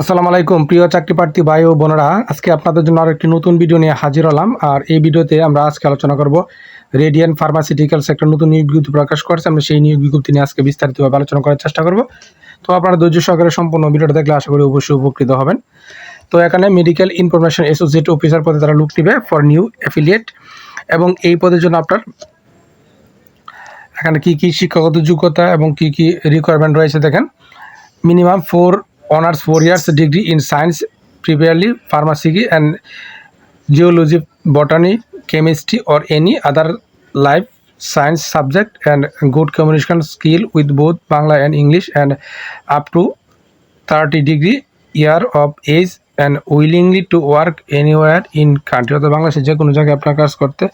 আসসালামু আলাইকুম, প্রিয় চাকরি প্রার্থী ভাই ও বোনেরা। আজকে আপনাদের জন্য আরও একটি নতুন ভিডিও নিয়ে হাজির হলাম। আর এই ভিডিওতে আমরা আজকে আলোচনা করব রেডিয়ান ফার্মাসিউটিক্যালস একটা নতুন নিয়োগ বিজ্ঞপ্তি প্রকাশ করেছে। আমরা সেই নিয়োগ বিজ্ঞপ্তি নিয়ে আজকে বিস্তারিতভাবে আলোচনা করার চেষ্টা করব। তো আপনারা ধৈর্য সহকারে সম্পূর্ণ ভিডিওটা দেখলে আশা করি অবশ্যই উপকৃত হবেন। তো এখানে মেডিকেল ইনফরমেশন অ্যাসোসিয়েট অফিসার পদে তারা লুক নেবে ফর নিউ অ্যাফিলিয়েট এবং এই পদের জন্য আপনার এখানে কি কি শিক্ষাগত যোগ্যতা এবং কি কি রিকোয়ারমেন্ট রয়েছে দেখেন। Minimum four honours four years degree in science preferably pharmacy and geology, botany, chemistry or any other life science subject and good communication skill with both Bangla and English and up to thirty degree year of age and willingly to work anywhere in country. অর্থাৎ বাংলাদেশে যে কোনো জায়গায় আপনার কাজ করতে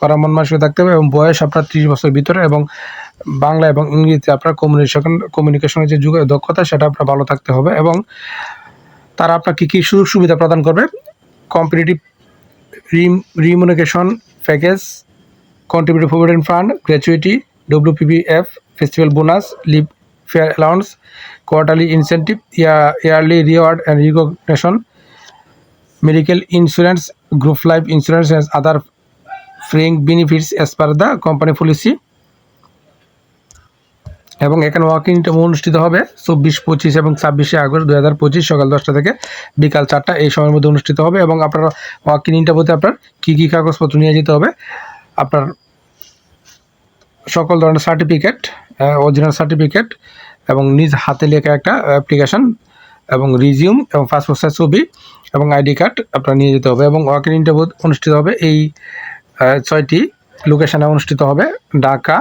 করা মন মাসে থাকতে হবে এবং বয়স আপনার ত্রিশ বছর ভিতরে এবং বাংলা এবং ইংরেজিতে আপনার কমিউনিকেশন কমিউনিকেশনের যে যুগের দক্ষতা, সেটা আপনার ভালো থাকতে হবে এবং তারা আপনার কী কী সুযোগ সুবিধা প্রদান করবে? Competitive remuneration package contributive provident fund gratuity WPPF festival bonus leave fare allowance quarterly incentive yearly reward and recognition medical insurance group life insurance and other fringe benefits as per the company policy এবং এখানে walking অনুষ্ঠিত হবে চব্বিশ, পঁচিশ এবং ছাব্বিশে August দু হাজার পঁচিশ সকাল দশটা থেকে বিকাল চারটা। এই সময়ের মধ্যে অনুষ্ঠিত হবে এবং আপনার ওয়াকিং ইন্টারভিউতে আপনার কী কী কাগজপত্র নিয়ে যেতে হবে, আপনার সকল ধরনের সার্টিফিকেট অরিজিনাল সার্টিফিকেট এবং নিজ হাতে লেখা একটা অ্যাপ্লিকেশন এবং রিজিউম এবং পাসপোর্ট সাইজ ছবি এবং আইডি কার্ড আপনার নিয়ে যেতে হবে এবং ওয়াকিং ইন্টারভিউ অনুষ্ঠিত হবে এই ছয়টি লোকেশানে অনুষ্ঠিত হবে। ঢাকা,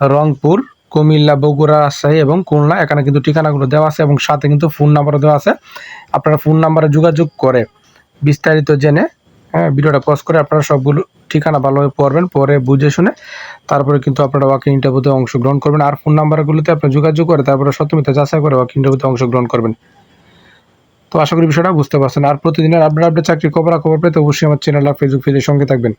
রংপুর কুমিল্লা, বগুড়া, রাজশাহী এবং খুলনা। এখানে কিন্তু ঠিকানাগুলো দেওয়া আছে এবং সাথে কিন্তু ফোন নাম্বারও দেওয়া আছে। আপনারা ফোন নাম্বারে যোগাযোগ করে বিস্তারিত জেনে হ্যাঁ ভিডিওটা পজ করে আপনারা সবগুলো ঠিকানা ভালোভাবে পড়বেন পরে বুঝে শুনে তারপরে কিন্তু আপনারা ওয়াকিং ইন্টারভিউতে অংশগ্রহণ করবেন। আর ফোন নাম্বারগুলোতে আপনারা যোগাযোগ করে তারপরে সত্যমিতা যাচাই করে ওয়াকিং ইন্টারভিউতে অংশগ্রহণ করবেন। তো আশা করি বিষয়টা বুঝতে পারছেন। আর প্রতিদিনের আপডেট আপডেট চাকরি খবর খবর পেতে অবশ্যই আমার চ্যানেল আর ফেসবুক পেজের সঙ্গে থাকবেন।